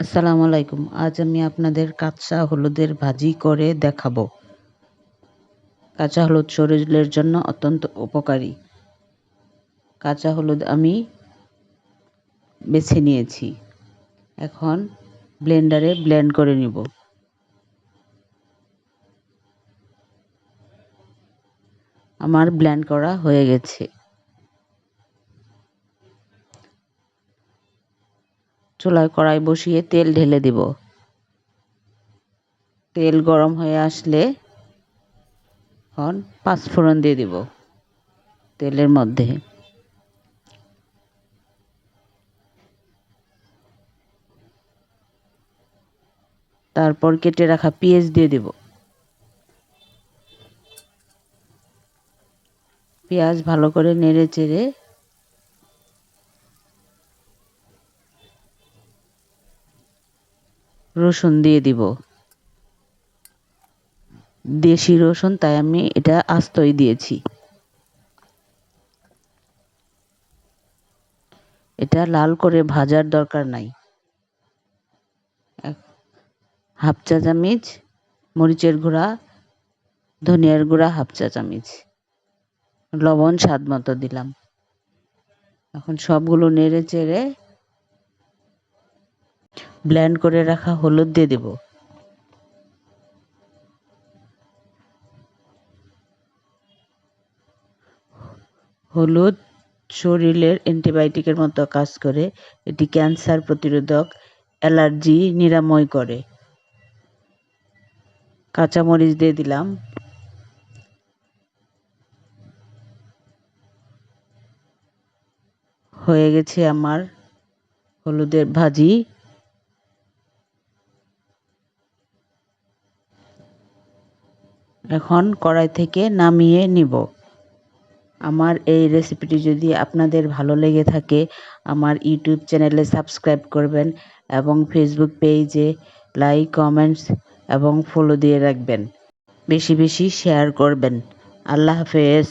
আসসালামু আলাইকুম। আজ আমি আপনাদের কাঁচা হলুদের ভাজি করে দেখাবো। কাঁচা হলুদ শরীরের জন্য অত্যন্ত উপকারী। কাঁচা হলুদ আমি বেছে নিয়েছি। এখন ব্লেন্ডারে ব্লেন্ড করে নিব। আমার ব্লেন্ড করা হয়ে গেছে। চুলায় কড়াই বসিয়ে তেল ঢেলে দিব। তেল গরম হয়ে আসলে এখন পাঁচফোড়ন দিয়ে দিব তেলের মধ্যে। তারপর কেটে রাখা পেঁয়াজ দিয়ে দিব। পেঁয়াজ ভালো করে নেড়ে চেড়ে রসুন দিয়ে দিব। দেশি রসুন, তাই আমি এটা আস্তই দিয়েছি। এটা লাল করে ভাজার দরকার নাই। হাফ চা চামচ মরিচের গুঁড়া, ধনিয়ার গুঁড়া হাফ চা চামচ। লবণ স্বাদ মতো দিলাম। এখন সবগুলো নেড়ে চেড়ে ব্লেন্ড করে রাখা হলুদ দিয়ে দেব। হলুদ শরীরের অ্যান্টিবায়োটিকের মতো কাজ করে, এটি ক্যান্সার প্রতিরোধক, অ্যালার্জি, নিরাময় করে। কাঁচামরিচ দিয়ে দিলাম। হয়ে গেছে আমার হলুদের ভাজি। এখন কড়াই থেকে নামিয়ে নিব। আমার এই রেসিপিটি যদি আপনাদের ভালো লেগে থাকে, আমার ইউটিউব চ্যানেলে সাবস্ক্রাইব করবেন এবং ফেসবুক পেজে লাইক কমেন্টস এবং ফলো দিয়ে রাখবেন। বেশি বেশি শেয়ার করবেন। আল্লাহ হাফেজ।